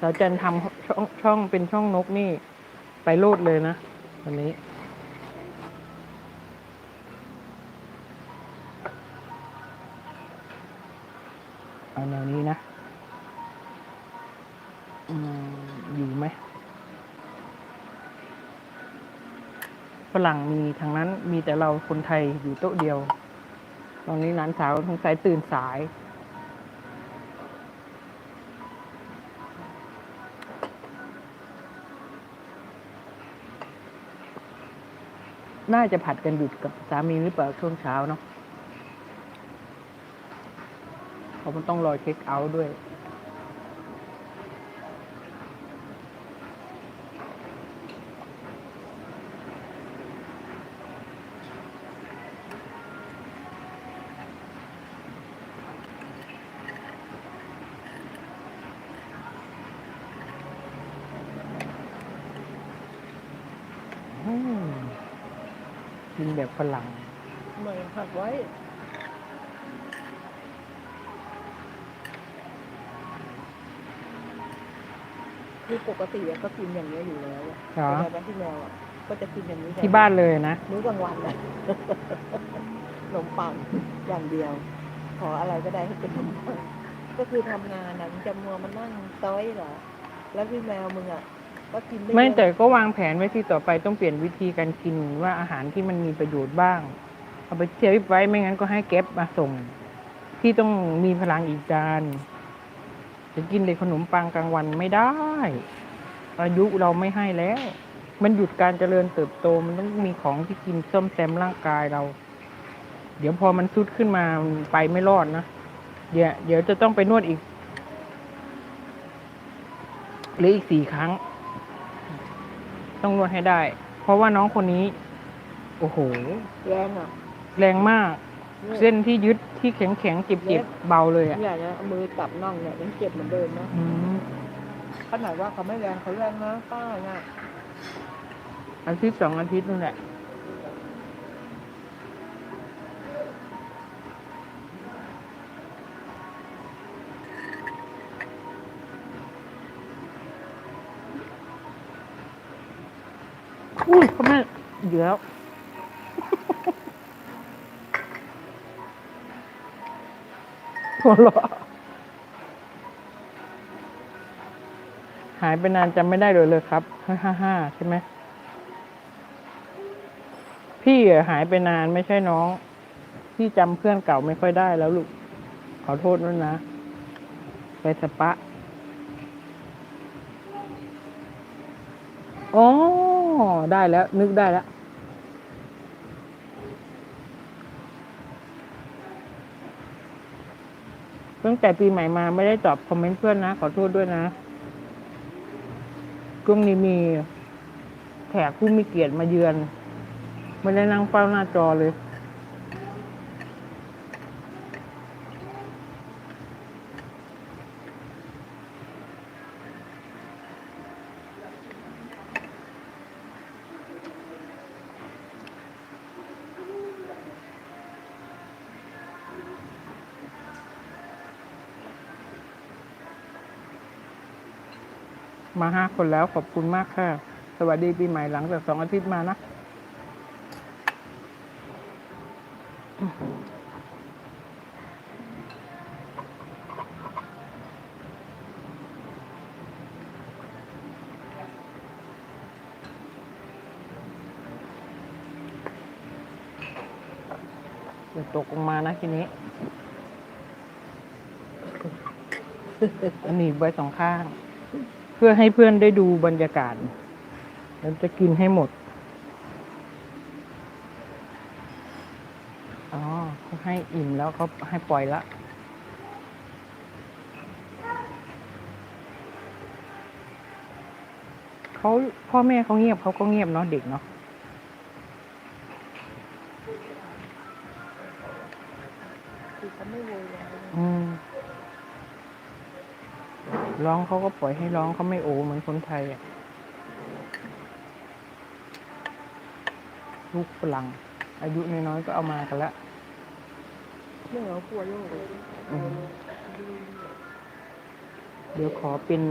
สาวจันทำช่องช่องเป็นช่องนกนี่ ไปโลดเลยนะวันนี้ เอาแนวนี้นะอยู่ไหมฝรั่งมีทางนั้นมีแต่เราคนไทยอยู่โต๊ะเดียว ตอนนี้หลานสาวสงสัยตื่นสาย น่าจะผัดกันหยุดกับสามีหรือเปล่าช่วงเช้าเนาะเพราะมันต้องรอเช็คเอาท์ด้วยอืม กินแบบฝรั่งไม่ผัดไว้ คือปกติอะก็กินอย่างนี้ยอยู่แล้วอะเหรอแต่วันที่แมวอะก็จะกินอย่างนี้ที่บ้านเลยนะ มื้อกลางวันนะ ขนมปังอย่างเดียว ขออะไรก็ได้ให้เป็นขนมปังก็คือทำงานนะมึงจะมัวมานั่งต้อยเหรอ แล้วพี่แมวมึงอะ ก็กินได้ไม่แต่ก็วางแผนไว้ที่ต่อไปต้องเปลี่ยนวิธีการกินว่าอาหารที่มันมีประโยชน์บ้าง เอาไปเทียบไว้ไม่งั้นก็ให้แก๊ปมาส่ง ที่ต้องมีพลังอีกจานจะกินแต่ขนมปังกลางวันไม่ได้ อายุเราไม่ให้แล้ว มันหยุดการเจริญเติบโตมันต้องมีของที่กินซ่อมแซมร่างกายเรา เดี๋ยวพอมันซุดขึ้นมาไปไม่รอดนะเดี๋ยวเดี๋ยวจะต้องไปนวดอีกหรืออีกสี่ครั้ง ต้องนวดให้ได้ เพราะว่าน้องคนนี้ โอ้โห แรงอะแรงมากเนี่ยเส้นที่ยึดที่แข็งแข็งๆเจ็บเล็เจ็บบเบาเลยอะเนี่ยนะเอามือจับน่องเนี่ยยังเจ็บเหมือนเดิมนะอืมขนาดว่าเขาไม่แรงเขาแรงนะป้าเนี่ยอาทิตย์สองอาทิตย์นู่นแหละ อุ้ยเขาไม่เดี๋ยวหัวเราะหายไปนานจำไม่ได้เลยเลยครับฮ่าฮ่าฮ่าใช่ไหมพี่หายไปนานไม่ใช่น้อง พี่จำเพื่อนเก่าไม่ค่อยได้แล้วลูก ขอโทษด้วยนะ ไปสปะ อ๋อ ได้แล้ว นึกได้แล้วตั้งแต่ปีใหม่มาไม่ได้ตอบคอมเมนต์เพื่อนนะ ขอโทษด้วยนะช่วงนี้มีแขกผู้มีเกียรติมาเยือน ไม่ได้นั่งเฝ้าหน้าจอเลย มาห้าคนแล้วขอบคุณมากค่ะ สวัสดีปีใหม่หลังจากสองอาทิตย์มานะ เดี๋ยวตกลงมานะทีนี้อันนี้ไว้สองข้าง เพื่อให้เพื่อนได้ดูบรรยากาศแล้วจะกินให้หมด อ๋อเขาให้อิ่มแล้วเขาให้ปล่อยละเขาพ่อแม่เขาเงียบเขาก็เงียบเนาะเด็กเนาะ ร้องเขาก็ปล่อยให้ร้องเขาไม่โอเหมือนคนไทยอะลูกฝรั่งอายุน้อยๆก็เอามากันละเรื่องเรากลัวโรคเลยอืมเดี๋ยวขอเป็น